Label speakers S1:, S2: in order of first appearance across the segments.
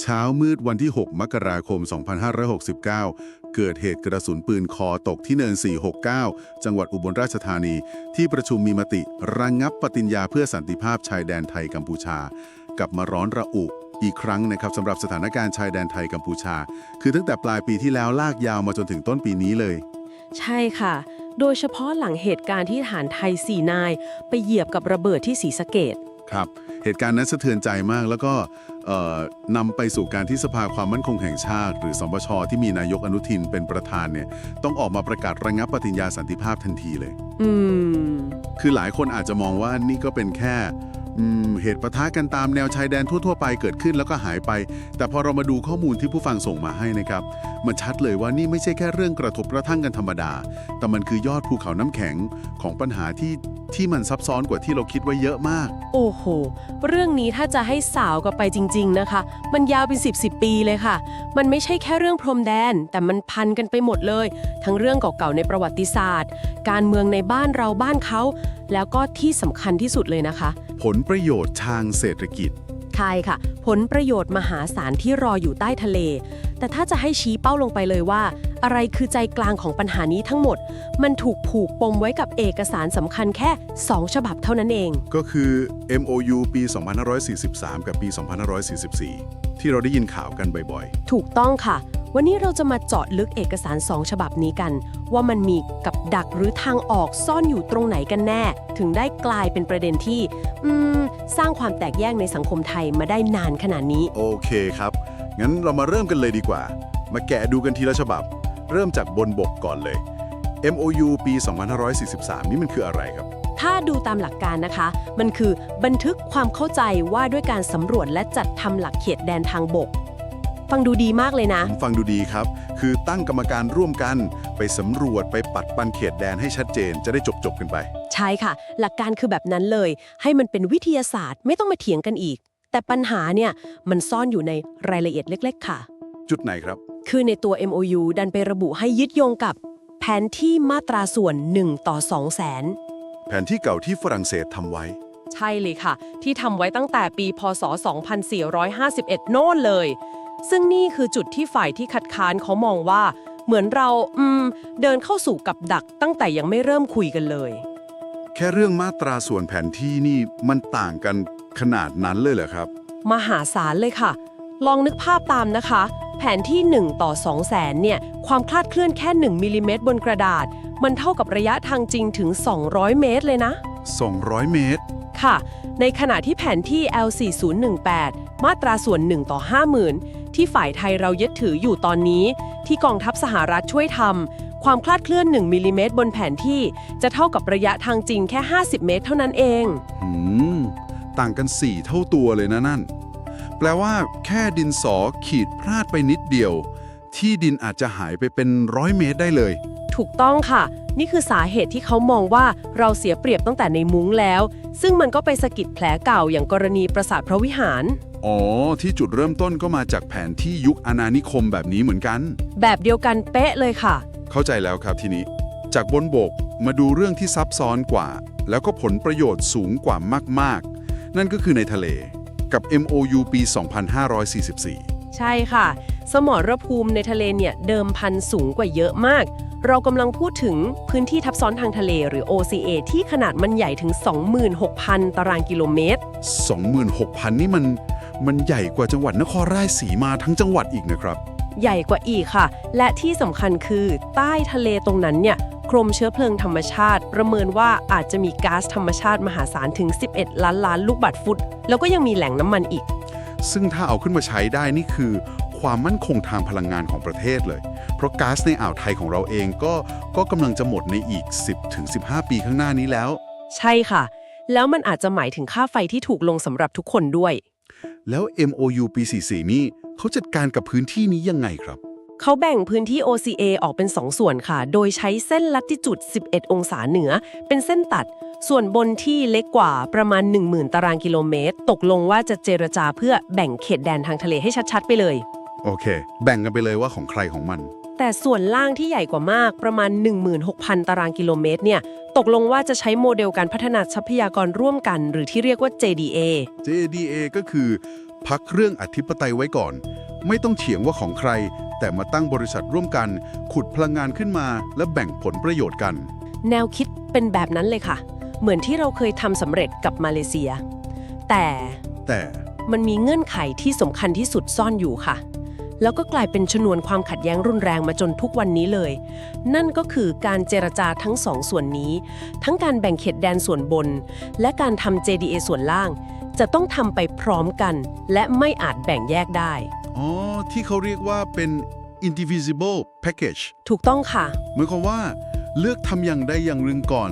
S1: เช้ามืดวันที่ 6 มกราคม 2569 เกิดเหตุกระสุนปืนคอตกที่เนิน 469 จังหวัดอุบลราชธานี ที่ประชุมมีมติระงงับปฏิญญาเพื่อสันติภาพชายแดนไทยกัมพูชา กลับมาร้อนระอุอีกครั้งนะครับสำหรับสถานการณ์ชายแดนไทยกัมพูชา คือตั้งแต่ปลายปีที่แล้วลากยาวมาจนถึงต้นปีนี้เลย
S2: ใช่ค่ะ โดยเฉพาะหลังเหตุการณ์ที่ฐานไทยสี่นาย ไปเหยียบกับระเบิดที่ศรีสะเกด
S1: ครับ เหตุการณ์นั้นสะเทือนใจมากแล้วก็เอ่อ นำไปสู่การที่สภาความมั่นคงแห่งชาติ หรือสมชที่มีนายกอนุทินเป็นประธานเนี่ยต้องออกมาประกาศระงับปฏิญญาสันติภาพทันทีเลย
S2: อืม
S1: คือหลายคนอาจจะมองว่านี่ก็เป็นแค่อืมเหตุปะทะกันตามแนวชายแดนทั่ว ๆ ไปเกิดขึ้นแล้วก็หายไป แต่พอเรามาดูข้อมูลที่ผู้ฟังส่งมาให้นะครับ มันชัดเลยว่านี่ไม่ใช่แค่เรื่องกระทบกระทั่งกันธรรมดา แต่มันคือยอดภูเขาน้ำแข็งของปัญหาที่ที่มันซับซ้อนกว่าที่เราคิดไว้เยอะมาก
S2: โอ้โห เรื่องนี้ถ้าจะให้สาวกันไปจริง ๆ นะคะ มันยาวเป็น 10บสปีเลยค่ะ มันไม่ใช่แค่เรื่องพรมแดน แต่มันพันกันไปหมดเลย ทั้งเรื่องเก่าๆในประวัติศาสตร์ การเมืองในบ้านเราบ้านเขา แล้วก็ที่สำคัญที่สุดเลยนะคะ
S1: ผลประโยชน์ทางเศรษฐกิจ
S2: ใช่ค่ะ ผลประโยชน์มหาศาลที่รออยู่ใต้ทะเล แต่ถ้าจะให้ชี้เป้าลงไปเลยว่า อะไรคือใจกลางของปัญหานี้ทั้งหมด มันถูกผูกปมไว้กับเอกสารสำคัญแค่ 2 ฉบับเท่านั้นเอง
S1: ก็คือ MOU ปี 2543 กับปี 2544 ที่เราได้ยินข่าวกันบ่อย
S2: ถูกต้องค่ะ วันนี้เราจะมาเจาะลึกเอกสาร 2 ฉบับนี้กัน ว่ามันมีกับดักหรือทางออกซ่อนอยู่ตรงไหนกันแน่ ถึงได้กลายเป็นประเด็นที่อืมสร้างความแตกแยกในสังคมไทยมาได้นานขนาดนี้
S1: ๆโอเคครับ งั้นเรามาเริ่มกันเลยดีกว่า มาแกะดูกันทีละฉบับ เริ่มจากบนบกก่อนเลย MOU ปี 2543 นี่มันคืออะไรครับ
S2: ถ้าดูตามหลักการนะคะ มันคือบันทึกความเข้าใจว่าด้วยการสำรวจและจัดทำหลักเขตแดนทางบก ฟังดูดีมากเลยนะ
S1: ผมฟังดูดีครับ คือตั้งกรรมการร่วมกันไปสำรวจไปปัดปันเขตแดนให้ชัดเจนจะได้จบจบๆกันไป
S2: ใช่ค่ะ หลักการคือแบบนั้นเลย ให้มันเป็นวิทยาศาสตร์ไม่ต้องมาเถียงกันอีก แต่ปัญหาเนี่ยมันซ่อนอยู่ในรายละเอียดเล็ก ๆ ค่ะ
S1: จุดไหนครับ
S2: คือในตัว MOU ดันไประบุให้ยึดโยงกับแผนที่มาตราส่วน 1 ต่อ2แสน
S1: แผนที่เก่าที่ฝรั่งเศสทำไว้
S2: ใช่เลยค่ะ ที่ทำไว้ตั้งแต่ปี พศ 2451 โน่นเลย ซึ่งนี่คือจุดที่ฝ่ายที่คัดค้านเขามองว่า เหมือนเราอืมเดินเข้าสู่กับดักตั้งแต่ยังไม่เริ่มคุยกันเลย
S1: แค่เรื่องมาตราส่วนแผนที่นี่มันต่างกันขนาดนั้นเลยเหรอครับ
S2: มหาศาลเลยค่ะ ลองนึกภาพตามนะคะ แผนที่ 1 ต่อ2แสนเนี่ย ความคลาดเคลื่อนแค่ 1มิลลิเมตรบนกระดาษ มันเท่ากับระยะทางจริงถึง 200 เมตรเลยนะ
S1: 200 เมตร
S2: ค่ะ ในขณะที่แผนที่ L4018 มาตราส่วน 1 ต่อ 50,000 ที่ฝ่ายไทยเรายึดถืออยู่ตอนนี้ ที่กองทัพสหรัฐช่วยทำความคลาดเคลื่อน 1มิลลิเมตรบนแผนที่ จะเท่ากับระยะทางจริงแค่ 50 เมตร เท่านั้นเอง
S1: หืม ต่างกัน 4 เท่าตัวเลยนะนั่นแป ลว่าแค่ดินสอขีดพลาดไปนิดเดียว ที่ดินอาจจะหายไปเป็นร้อยเมตรได้เลย
S2: ถูกต้องค่ะ นี่คือสาเหตุที่เขามองว่าเราเสียเปรียบตั้งแต่ในมุ้งแล้ว ซึ่งมันก็ไปสะกิดแผลเก่าอย่างกรณีปราสาทพระวิหาร
S1: อ๋อ ที่จุดเริ่มต้นก็มาจากแผนที่ยุคอาณานิคมแบบนี้เหมือนกัน
S2: แบบเดียวกันเป๊ะเลยค่ะ
S1: เข้าใจแล้วครับทีนี้ จากบนบกมาดูเรื่องที่ซับซ้อนกว่า แล้วก็ผลประโยชน์สูงกว่ามากๆ นั่นก็คือในทะเล กับ MOU ปี 2544
S2: ใช่ค่ะ สมรภูมิในทะเลเนี่ยเดิมพันสูงกว่าเยอะมาก เรากำลังพูดถึงพื้นที่ทับซ้อนทางทะเลหรือ OCA ที่ขนาดมันใหญ่ถึง 26,000 ตารางกิโลเมตร
S1: 26,000 นี่มันมันใหญ่กว่าจังหวัดนครราชสีมาทั้งจังหวัดอีกนะครับ
S2: ใหญ่กว่าอีกค่ะ และที่สำคัญคือใต้ทะเลตรงนั้นเนี่ย กรมเชื้อเพลิงธรรมชาติ ประเมินว่าอาจจะมีก๊าซธรรมชาติมหาศาลถึง 11 ล้านล้านลูกบาศก์ฟุต แล้วก็ยังมีแหล่งน้ำมันอีก
S1: ซึ่งถ้าเอาขึ้นมาใช้ได้นี่คือ ความมั่นคงทางพลังงานของประเทศเลย เพราะก๊าซในอ่าวไทยของเราเองก็ก็กำลังจะหมดในอีก 10-15 ปีข้างหน้านี้แล้ว
S2: ใช่ค่ะ แล้วมันอาจจะหมายถึงค่าไฟที่ถูกลงสำหรับทุกคนด้วย
S1: แล้ว MOU ปี44นี่เขาจัดการกับพื้นที่นี้ยังไงครับ
S2: เขาแบ่งพื้นที่ OCA ออกเป็น 2 ส่วนค่ะ โดยใช้เส้นลัติจุด 11 องศาเหนือ เป็นเส้นตัด ส่วนบนที่เล็กกว่าประมาณ 10,000 ตารางกิโลเมตร ตกลงว่าจะเจรจาเพื่อแบ่งเขตแดนทางทะเลให้ชัดๆ ไปเลย
S1: โอเค แบ่งกันไปเลยว่าของใครของมัน
S2: แต่ส่วนล่างที่ใหญ่กว่ามากประมาณ 16,000 ตารางกิโลเมตรเนี่ย ตกลงว่าจะใช้โมเดลการพัฒนาทรัพยากรร่วมกัน หรือที่เรียกว่า JDA
S1: JDA ก็คือพักเรื่องอธิปไตยไว้ก่อน ไม่ต้องเถียงว่าของใคร แต่มาตั้งบริษัทร่วมกัน ขุดพลังงานขึ้นมา และแบ่งผลประโยชน์กัน
S2: แนวคิดเป็นแบบนั้นเลยค่ะ เหมือนที่เราเคยทำสำเร็จกับมาเลเซีย แต่
S1: แต่
S2: มันมีเงื่อนไขที่สำคัญที่สุดซ่อนอยู่ค่ะ แล้วก็กลายเป็นชนวนความขัดแย้งรุนแรงมาจนทุกวันนี้เลย นั่นก็คือการเจรจาทั้งสองส่วนนี้ ทั้งการแบ่งเขตแดนส่วนบน และการทำ JDA ส่วนล่าง จะต้องทำไปพร้อมกัน และไม่อาจแบ่งแยกได้
S1: อ๋อ ที่เขาเรียกว่าเป็น indivisible package
S2: ถูกต้องค่ะ
S1: หมายความว่าเลือกทำอย่างใดอย่างหนึ่งก่อน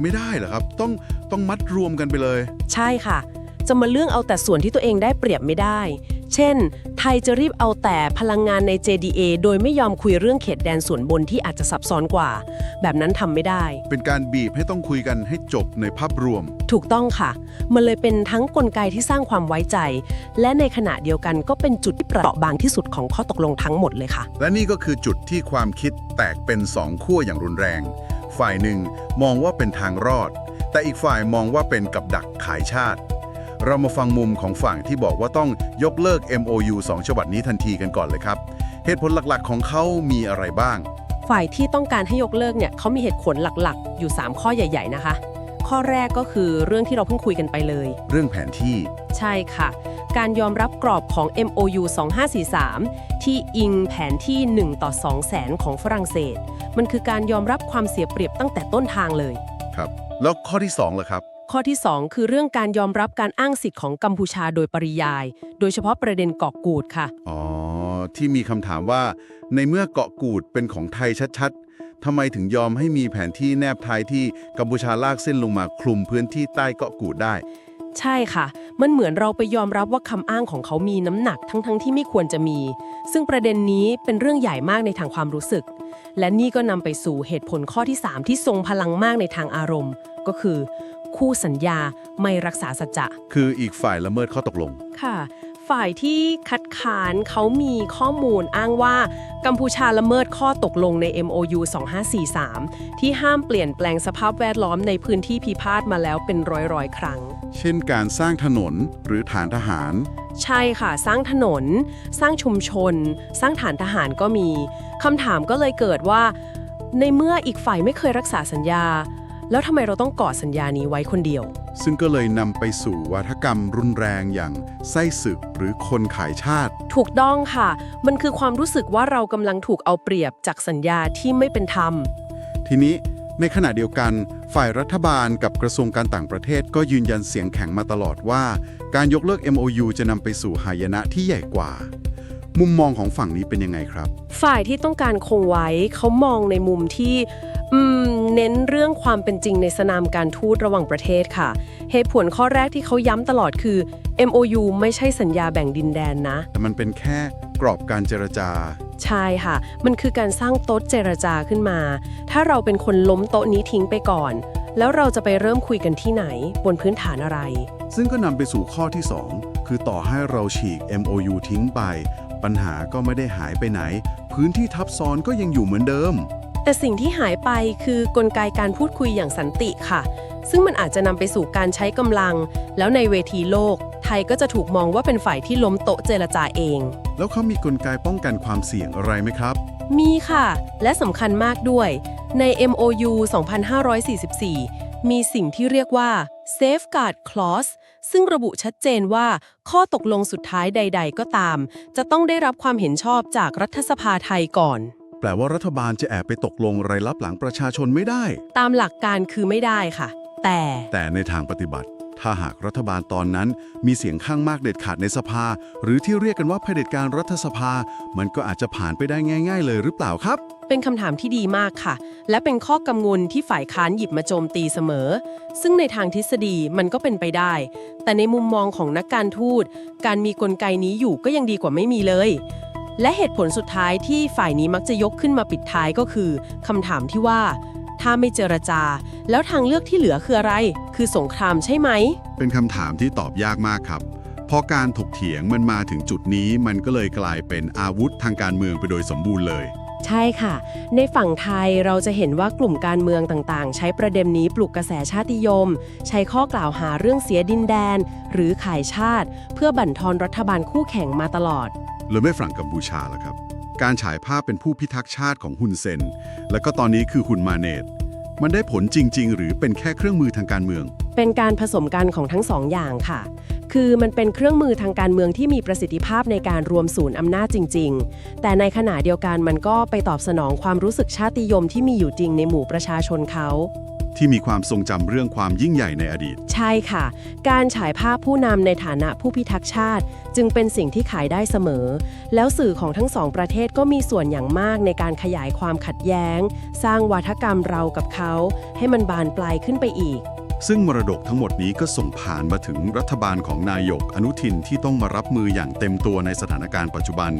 S1: ไม่ได้เหรอครับ ต้องต้องมัดรวมกันไปเลย
S2: ใช่ค่ะ จะมาเรื่องเอาแต่ส่วนที่ตัวเองได้เปรียบไม่ได้ เช่น ไทยจะรีบเอาแต่พลังงานใน JDA โดยไม่ยอมคุยเรื่องเขตแดนส่วนบนที่อาจจะซับซ้อนกว่า แบบนั้นทำไม่ได้
S1: เป็นการบีบให้ต้องคุยกันให้จบในภาพรวม
S2: ถูกต้องค่ะ มันเลยเป็นทั้งกลไกที่สร้างความไว้ใจ และในขณะเดียวกันก็เป็นจุดที่เปราะบางที่สุดของข้อตกลงทั้งหมดเลยค่ะ
S1: และนี่ก็คือจุดที่ความคิดแตกเป็นสองขั้วอย่างรุนแรง ฝ่ายหนึ่งมองว่าเป็นทางรอด แต่อีกฝ่ายมองว่าเป็นกับดักขายชาติ เรามาฟังมุมของฝั่งที่บอกว่าต้องยกเลิก MOU 2 ฉบับนี้ทันทีกันก่อนเลยครับ เหตุผลหลักๆของเขามีอะไรบ้าง
S2: ฝ่ายที่ต้องการให้ยกเลิกเนี่ยเขามีเหตุผลหลักๆ อยู่ 3 ข้อใหญ่ ๆ นะคะ ข้อแรกก็คือเรื่องที่เราเพิ่งคุยกันไปเลย
S1: เรื่องแผนที่
S2: ใช่ค่ะ การยอมรับกรอบของ MOU 2543 ที่อิงแผนที่ 1 ต่อ 2 แสนของฝรั่งเศส มันคือการยอมรับความเสียเปรียบตั้งแต่ต้นทางเลย
S1: ครับ แล้วข้อที่2ล่ะครับ
S2: ข้อที่ 2 คือเรื่องการยอมรับการอ้างสิทธิ์ของกัมพูชาโดยปริยาย โดยเฉพาะประเด็นเกาะกูดค่ะ
S1: อ๋อ ที่มีคำถามว่า ในเมื่อเกาะกูดเป็นของไทยชัดๆทำไมถึงยอมให้มีแผนที่แนบท้ายที่กัมพูชาลากเส้นลงมาคลุมพื้นที่ใต้เกาะกูดได้
S2: ใช่ค่ะ มันเหมือนเราไปยอมรับว่าคำอ้างของเขามีน้ำหนักทั้งๆทที่ไม่ควรจะมี ซึ่งประเด็นนี้เป็นเรื่องใหญ่มากในทางความรู้สึก และนี่ก็นำไปสู่เหตุผลข้อที่ 3 ที่ทรงพลังมากในทางอารมณ์ ก็คือ คู่สัญญาไม่รักษาสัจจะ
S1: คืออีกฝ่ายละเมิดข้อตกลง
S2: ค่ะ ฝ่ายที่คัดค้านเขามีข้อมูลอ้างว่า กัมพูชาละเมิดข้อตกลงใน MOU 2543 ที่ห้ามเปลี่ยนแปลงสภาพแวดล้อมในพื้นที่พิพาทมาแล้วเป็นร้อยๆ ครั้ง
S1: เช่นการสร้างถนนหรือฐานทหาร
S2: ใช่ค่ะ สร้างถนน สร้างชุมชน สร้างฐานทหารก็มีคำถามก็เลยเกิดว่า ในเมื่ออีกฝ่ายไม่เคยรักษาสัญญา แล้วทำไมเราต้องกอดสัญญานี้ไว้คนเดียว
S1: ซึ่งก็เลยนำไปสู่วัฒกรรมรุนแรงอย่างไส้ศึกหรือคนขายชาติ
S2: ถูกต้องค่ะ มันคือความรู้สึกว่าเรากำลังถูกเอาเปรียบจากสัญญาที่ไม่เป็นธรรม
S1: ทีนี้ในขณะเดียวกัน ฝ่ายรัฐบาลกับกระทรวงการต่างประเทศก็ยืนยันเสียงแข็งมาตลอดว่า การยกเลิก MOU จะนำไปสู่หายนะที่ใหญ่กว่า มุมมองของฝั่งนี้เป็นยังไงครับ
S2: ฝ่ายที่ต้องการคงไว้เขามองในมุมที่ อืม เน้นเรื่องความเป็นจริงในสนามการทูตระหว่างประเทศค่ะ เหตุผลข้อแรกที่เขาย้ำตลอดคือ MOU ไม่ใช่สัญญาแบ่งดินแดนนะ
S1: แต่มันเป็นแค่กรอบการเจรจา
S2: ใช่ค่ะ มันคือการสร้างโต๊ะเจรจาขึ้นมา ถ้าเราเป็นคนล้มโต๊ะนี้ทิ้งไปก่อน แล้วเราจะไปเริ่มคุยกันที่ไหน บนพื้นฐานอะไร
S1: ซึ่งก็นำไปสู่ข้อที่ 2 คือต่อให้เราฉีก MOU ทิ้งไป ปัญหาก็ไม่ได้หายไปไหน พื้นที่ทับซ้อนก็ยังอยู่เหมือนเดิม
S2: แต่สิ่งที่หายไปคือกลไกการพูดคุยอย่างสันติค่ะ ซึ่งมันอาจจะนำไปสู่การใช้กำลัง แล้วในเวทีโลก ไทยก็จะถูกมองว่าเป็นฝ่ายที่ล้มโต๊ะเจรจาเอง
S1: แล้วเขามีกลไกป้องกันความเสี่ยงอะไรไหมครับ
S2: มีค่ะ และสำคัญมากด้วย ใน MOU 2544 มีสิ่งที่เรียกว่า Safeguard Clause ซึ่งระบุชัดเจนว่า ข้อตกลงสุดท้ายใด ๆ ก็ตาม จะต้องได้รับความเห็นชอบจากรัฐสภาไทยก่อน
S1: แปลว่ารัฐบาลจะแอบไปตกลงรายลับหลังประชาชนไม่ได้
S2: ตามหลักการคือไม่ได้ค่ะ แต่
S1: แต่ในทางปฏิบัติ ถ้าหากรัฐบาลตอนนั้นมีเสียงข้างมากเด็ดขาดในสภา หรือที่เรียกกันว่าเผด็จการรัฐสภา มันก็อาจจะผ่านไปได้ง่าย ๆ เลยหรือเปล่าครับ
S2: เป็นคำถามที่ดีมากค่ะ และเป็นข้อกังวลที่ฝ่ายค้านหยิบมาโจมตีเสมอ ซึ่งในทางทฤษฎีมันก็เป็นไปได้ แต่ในมุมมองของนักการทูตการมีกลไกนี้อยู่ก็ยังดีกว่าไม่มีเลย และเหตุผลสุดท้ายที่ฝ่ายนี้มักจะยกขึ้นมาปิดท้ายก็คือคำถามที่ว่า ถ้าไม่เจรจา แล้วทางเลือกที่เหลือคืออะไร คือสงครามใช่ไหม
S1: เป็นคำถามที่ตอบยากมากครับ เพราะการถกเถียงมันมาถึงจุดนี้มันก็เลยกลายเป็นอาวุธทางการเมืองไปโดยสมบูรณ์เลย
S2: ใช่ค่ะ ในฝั่งไทยเราจะเห็นว่ากลุ่มการเมืองต่างๆ ใช้ประเด็นนี้ปลุกกระแสชาตินิยม ใช้ข้อกล่าวหาเรื่องเสียดินแดน หรือขายชาติ เพื่อบั่นทอนรัฐบาลคู่แข่งมาตลอด
S1: หรือไม่ฝรั่งกัมพูชาล่ะครับ การฉายภาพเป็นผู้พิทักษ์ชาติของฮุนเซน แล้วก็ตอนนี้คือฮุนมาเนต มันได้ผลจริง ๆ หรือเป็นแค่เครื่องมือทางการเมือง
S2: เป็นการผสมกันของทั้งสองอย่างค่ะ คือมันเป็นเครื่องมือทางการเมืองที่มีประสิทธิภาพในการรวมศูนย์อำนาจจริง ๆ แต่ในขณะเดียวกันมันก็ไปตอบสนองความรู้สึกชาติยมที่มีอยู่จริงในหมู่ประชาชนเขา
S1: ที่มีความทรงจำเรื่องความยิ่งใหญ่ในอดีต
S2: ใช่ค่ะ การฉายภาพผู้นำในฐานะผู้พิทักษ์ชาติ จึงเป็นสิ่งที่ขายได้เสมอ แล้วสื่อของทั้งสองประเทศก็มีส่วนอย่างมากในการขยายความขัดแย้ง สร้างวาทกรรมเรากับเขา ให้มันบานปลายขึ้นไปอีก
S1: ซึ่งมรดกทั้งหมดนี้ก็ส่งผ่านมาถึงรัฐบาลของนายกอนุทินที่ต้องมารับมืออย่างเต็มตัวในสถานการณ์ปัจจุบัน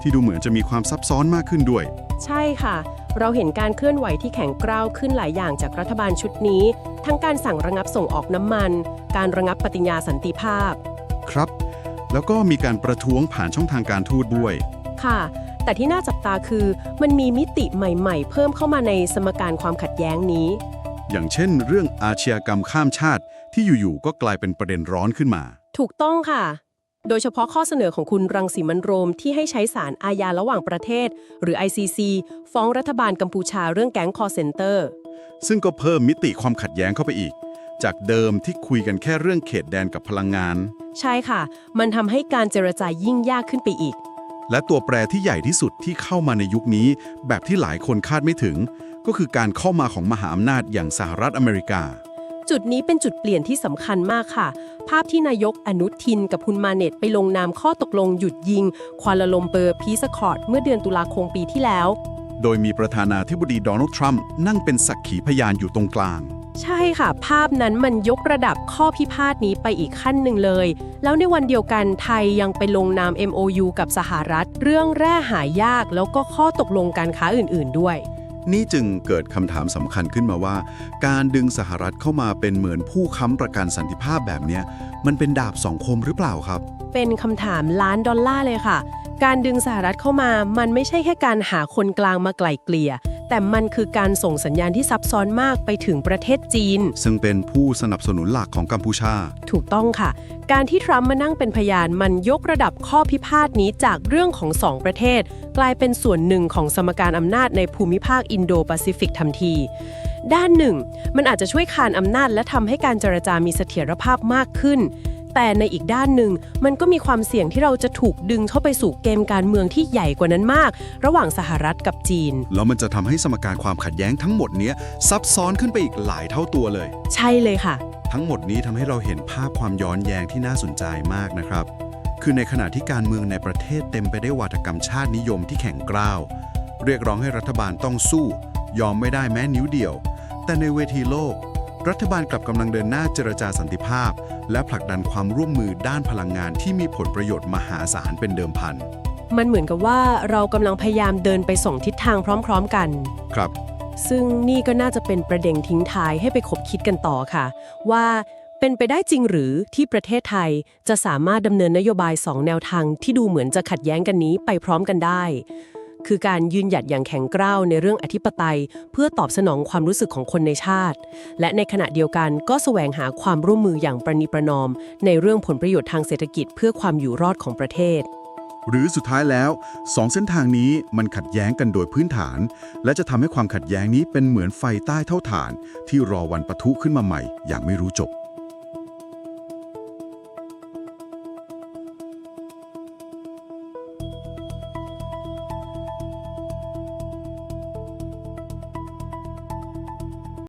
S1: ที่ดูเหมือนจะมีความซับซ้อนมากขึ้นด้วย
S2: ใช่ค่ะ เราเห็นการเคลื่อนไหวที่แข็งกร้าวขึ้นหลายอย่างจากรัฐบาลชุดนี้ ทั้งการสั่งระงับส่งออกน้ำมัน การระงับปฏิญญาสันติภาพ
S1: ครับ แล้วก็มีการประท้วงผ่านช่องทางการทูตด้วย
S2: ค่ะ แต่ที่น่าจับตาคือมันมีมิติใหม่ ๆ เพิ่มเข้ามาในสมการความขัดแย้งนี้
S1: อย่างเช่น เรื่องอาชญากรรมข้ามชาติที่อยู่ๆก็กลายเป็นประเด็นร้อนขึ้นมา
S2: ถูกต้องค่ะ โดยเฉพาะข้อเสนอของคุณรังสีมันต์โรมที่ให้ใช้สารอาญาระหว่างประเทศ หรือ ICC ฟ้องรัฐบาลกัมพูชาเรื่องแก๊งคอร์เซนเตอร์
S1: ซึ่งก็เพิ่มมิติความขัดแย้งเข้าไปอีก จากเดิมที่คุยกันแค่เรื่องเขตแดนกับพลังงาน
S2: ใช่ค่ะ มันทำให้การเจรจายิ่งยากขึ้นไปอีก
S1: และตัวแปรที่ใหญ่ที่สุดที่เข้ามาในยุคนี้ แบบที่หลายคนคาดไม่ถึง ก็คือการเข้ามาของมหาอำนาจอย่างสหรัฐอเมริกา
S2: จุดนี้เป็นจุดเปลี่ยนที่สำคัญมากค่ะ ภาพที่นายกอนุทินกับคุณมาเน็ตไปลงนามข้อตกลงหยุดยิง ควาลาลัมเปอร์พีซคอร์ดเมื่อเดือนตุลาคมปีที่แล้ว
S1: โดยมีประธานาธิบดีโดนัลด์ทรัมป์นั่งเป็นสักขีพยานอยู่ตรงกลาง
S2: ใช่ค่ะ ภาพนั้นมันยกระดับข้อพิพาทนี้ไปอีกขั้นหนึ่งเลย แล้วในวันเดียวกันไทยยังไปลงนาม MOU กับสหรัฐ เรื่องแร่หายากแล้วก็ข้อตกลงการค้าอื่น ๆ ด้วย
S1: นี่จึงเกิดคำถามสำคัญขึ้นมาว่า การดึงสหรัฐเข้ามาเป็นเหมือนผู้ค้ำประกันสันติภาพแบบเนี้ยมันเป็นดาบสองคมหรือเปล่าครับ
S2: เป็นคำถามล้านดอลลาร์เลยค่ะ การดึงสหรัฐเข้ามา มันไม่ใช่แค่การหาคนกลางมาไกล่เกลี่ย แต่มันคือการส่งสัญญาณที่ซับซ้อนมากไปถึงประเทศจีน
S1: ซึ่งเป็นผู้สนับสนุนหลักของกัมพูชา
S2: ถูกต้องค่ะ การที่ทรัมป์มานั่งเป็นพยานมันยกระดับข้อพิพาทนี้จากเรื่องของสองประเทศ กลายเป็นส่วนหนึ่งของสมการอำนาจในภูมิภาคอินโดแปซิฟิกทันทีด้านหนึ่ง มันอาจจะช่วยคานอำนาจและทำให้การเจรจามีเสถียรภาพมากขึ้น แต่ในอีกด้านหนึ่ง มันก็มีความเสี่ยงที่เราจะถูกดึงเข้าไปสู่เกมการเมืองที่ใหญ่กว่านั้นมาก ระหว่างสหรัฐกับจีน
S1: แล้วมันจะทำให้สมการความขัดแย้งทั้งหมดเนี้ยซับซ้อนขึ้นไปอีกหลายเท่าตัวเลย
S2: ใช่เลยค่ะ
S1: ทั้งหมดนี้ทำให้เราเห็นภาพความย้อนแย้งที่น่าสนใจมากนะครับ คือในขณะที่การเมืองในประเทศเต็มไปได้วยวาทกรรมชาตินิยมที่แข็งกร้าว เรียกร้องให้รัฐบาลต้องสู้ ยอมไม่ได้แม้นิ้วเดียว แต่ในเวทีโลก รัฐบาลกลับกำลังเดินหน้าเจรจาสันติภาพ และผลักดันความร่วมมือด้านพลังงานที่มีผลประโยชน์มหาศาลเป็นเดิมพัน
S2: มันเหมือนกับว่าเรากำลังพยายามเดินไปส่งทิศทางพร้อมๆกัน
S1: ครับ
S2: ซึ่งนี่ก็น่าจะเป็นประเด็นทิ้งท้ายให้ไปคบคิดกันต่อค่ะ ว่าเป็นไปได้จริงหรือที่ประเทศไทยจะสามารถดำเนินนโยบาย2แนวทางที่ดูเหมือนจะขัดแย้งกันนี้ไปพร้อมกันได้ คือการยืนหยัดอย่างแข็งกร้าวในเรื่องอธิปไตย เพื่อตอบสนองความรู้สึกของคนในชาติ และในขณะเดียวกันก็แสวงหาความร่วมมืออย่างประนีประนอม ในเรื่องผลประโยชน์ทางเศรษฐกิจเพื่อความอยู่รอดของประเทศ
S1: หรือสุดท้ายแล้วสองเส้นทางนี้มันขัดแย้งกันโดยพื้นฐาน และจะทำให้ความขัดแย้งนี้เป็นเหมือนไฟใต้เท่าฐาน ที่รอวันปะทุขึ้นมาใหม่ อย่างไม่รู้จบ